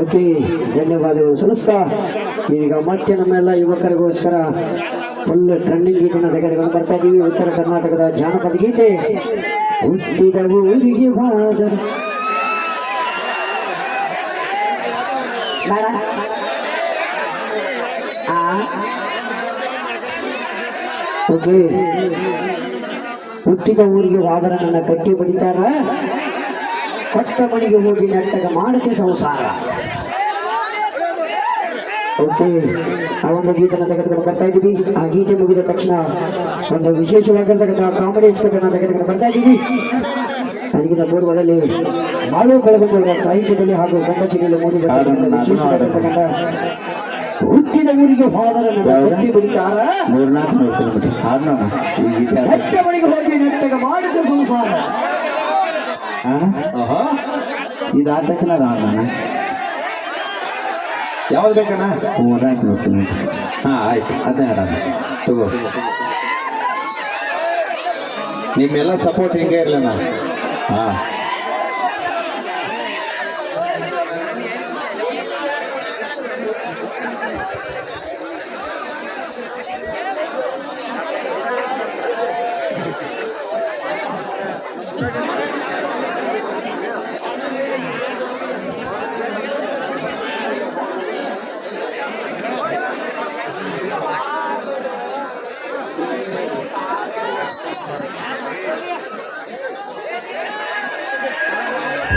Okay ಧನ್ಯವಾದಗಳು. ಸಲ್ಲಿಸ್ತಾ ಈಗ ಮತ್ತೆ ನಮ್ಮೆಲ್ಲ ಯುವಕರಿಗೋಸ್ಕರ ಫುಲ್ ಟ್ರೆಂಡಿಂಗ್ ಗೀತೆನ ತೆಗೆದುಕೊಂಡು ಬರ್ತಾ ಇದ್ದೀವಿ ಉತ್ತರ ಕರ್ನಾಟಕದ ಜಾನಪದ ಗೀತೆ. ಹುಟ್ಟಿದ ಊರಿಗೆ ಬಾದರು ಓಕೆ. ಹುಟ್ಟಿದ ಊರಿಗೆ ಹೋದರ ನನ್ನ ಕಟ್ಟಿ ಬಡಿತಾರ? ಕೊಟ್ಟ ಮನೆಗೆ ಹೋಗಿ ನೆಟ್ಟಗ ಮಾಡುತ್ತೆ ಸಂಸಾರ. ಓಕೆ ಆ ಒಂದು ಗೀತನ ತೆಗೆದುಕೊಂಡು ಬರ್ತಾ ಇದ್ದೀವಿ. ಆ ಗೀತೆ ಮುಗಿದ ತಕ್ಷಣ ಒಂದು ವಿಶೇಷವಾದಂತಹ ಕಾಮಿಡಿ ಸ್ಕತನ ತೆಗೆದುಕೊಂಡು ಬರ್ತಾ ಇದ್ದೀವಿ. ಅದಕ್ಕಿಂತ ಪೂರ್ವದಲ್ಲಿ ಬಾಳು ಬೆಳಗುಂದ ಸಾಹಿತ್ಯದಲ್ಲಿ ಹಾಗೂ ಗಂಡಸಿನಲ್ಲಿ ಮೂಡಿ ವಿಶೇಷವಾಗಿರ್ತಕ್ಕಂಥ ಹುಟ್ಟಿದ ಊರಿಗೆ ಹೋದರೆ ನನ್ನ ಕಟ್ಟಿ ಬಡಿತಾರ ಮೂರ್ನಾಲ್ಕು ನೂರು ಕಿಲೋಮೀಟರ್ ಹಾಡ್ನೋಣ ಈ ಗೀತೆ ಆದ ನೆಟ್ಟ ಮನೆಗೆ ಹೋಗಿ ನೆಟ್ಟಗ ಮಾಡುತ್ತೆ ಸಂಸಾರ ಓಹೋ ಇದಾದ ತಕ್ಷಣ ಅದು ಹಾಡೋಣ ಯಾವ್ದು ಬೇಕಣ್ಣ ಮೂರ್ನಾಲ್ಕು ನೂರು ಕಿಲೋಮೀಟರ್ ಹಾಂ ಆಯ್ತು ಅದನ್ನೇ ಹಾಡೋಣ ತಗೋ ನಿಮ್ಮೆಲ್ಲ ಸಪೋರ್ಟ್ ಹಿಂಗೆ ಇರಲಣ್ಣ ಹಾಂ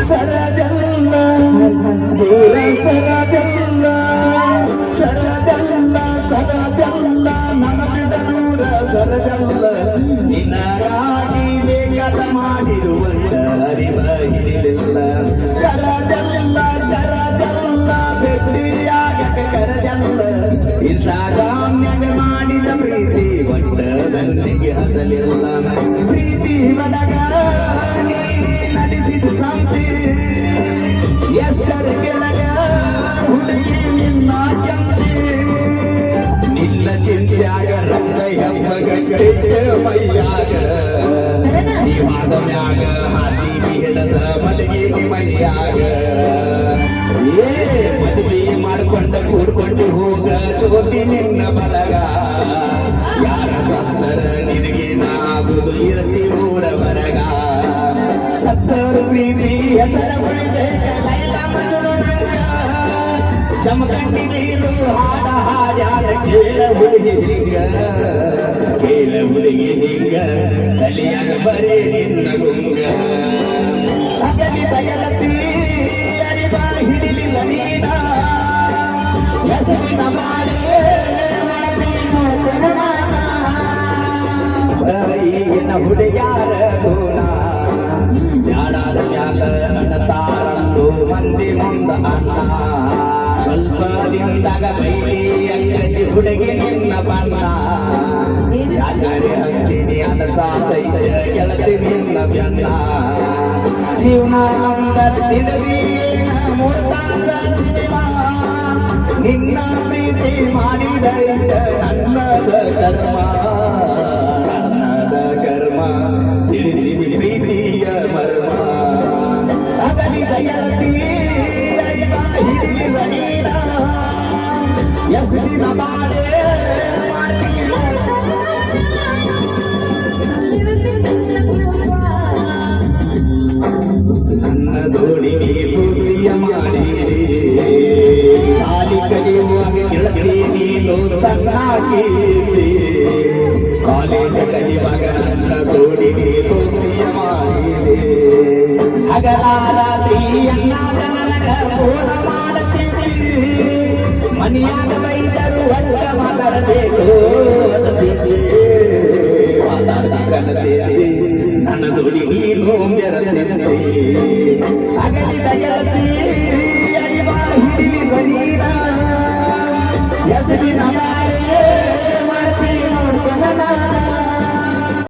Sarajalla, Buran Sarajalla. ದೂರ ಸರದಲ್ಲ ನಿನಗಾಗಿ ಬೇಕಾದ ಮಾಡಿರುವ ಅರಿವ ಹಿಡಿದಿಲ್ಲ ಕರದಲ್ಲ ಕರದಲ್ಲ ಭೇಟಿಯಾಗಕ ಕರದಲ್ಲ. ಇನ್ಸ್ಟಾಗ್ರಾಮ್ನಾಗ मैया ग वादम्या ग ಜಮಖಂಡಿ ನೀರು ಹಾಡ ಹಾಡ್ಯಾಡ ಕೇಳ ಹುಡುಗಿ ಹಿಂಗ ಕೇಳ ಹುಡುಗಿ ಹಿಂಗ ತಲೆಯಾಗ ಬರೇ ನಿನ್ನ ಗುಂಗ ಅಗಲಿ ತಗಲತಿ ಅರಿವ ಹಿಡಿಲಿಲ್ಲ ನೀನ ಹೆಸರಿನ ಮಾಡಿ ಈಗಿನ ಹುಡುಗ್ಯಾರ ಗುಣ ಯಾಡಾದ ಮ್ಯಾಲ ಅನ್ನತಾರಂದು ಮಂದಿ ಮುಂದ ಅಣ್ಣ ಸ್ವಲ್ಪ ದಿನದಾಗ ಬೈಲಿ ಅಂಗತಿ ಹುಡುಗಿ ನಿನ್ನ ಬಣ್ಣ ಯಾಕಡೆ ಹಂಗಿನಿ ಅನಸಾತೈತೆ ಗೆಳತಿ ನಿನ್ನ ಬೆನ್ನ. ಜೀವನ ಅಂದರ ತಿಳಿದಿ ಮೂರ್ತಾದ ನಿನ್ನ ಪ್ರೀತಿ ಮಾಡಿದೈತೆ ನನ್ನದ ಕರ್ಮ ನೀನು ಸಣ್ಣಾಗಿರಿ ಕಾಲೇಜ ಕಲಿಯುವಾಗ ನನ್ನ ದೋಣಿಗೆ ಬುದ್ಧಿಯ ಮಾಡಿರಿ ಹಗಲಾರಾತ್ರಿ ಅನ್ನಾದ ನನಗ ಫೋನ ಮಾಡುತ್ತಿದ್ದೀರಿ ಮನೆಯಾಗ ಬೈದರು ಒಟ್ಟ ಮಾತಾಡಬೇಕು ಮಾತಾಡಬೇಕನ್ನತೇರಿ ನನ್ನ ದುಡಿ ನೀನು ಬೆರತಿದ್ದೆ to be my body.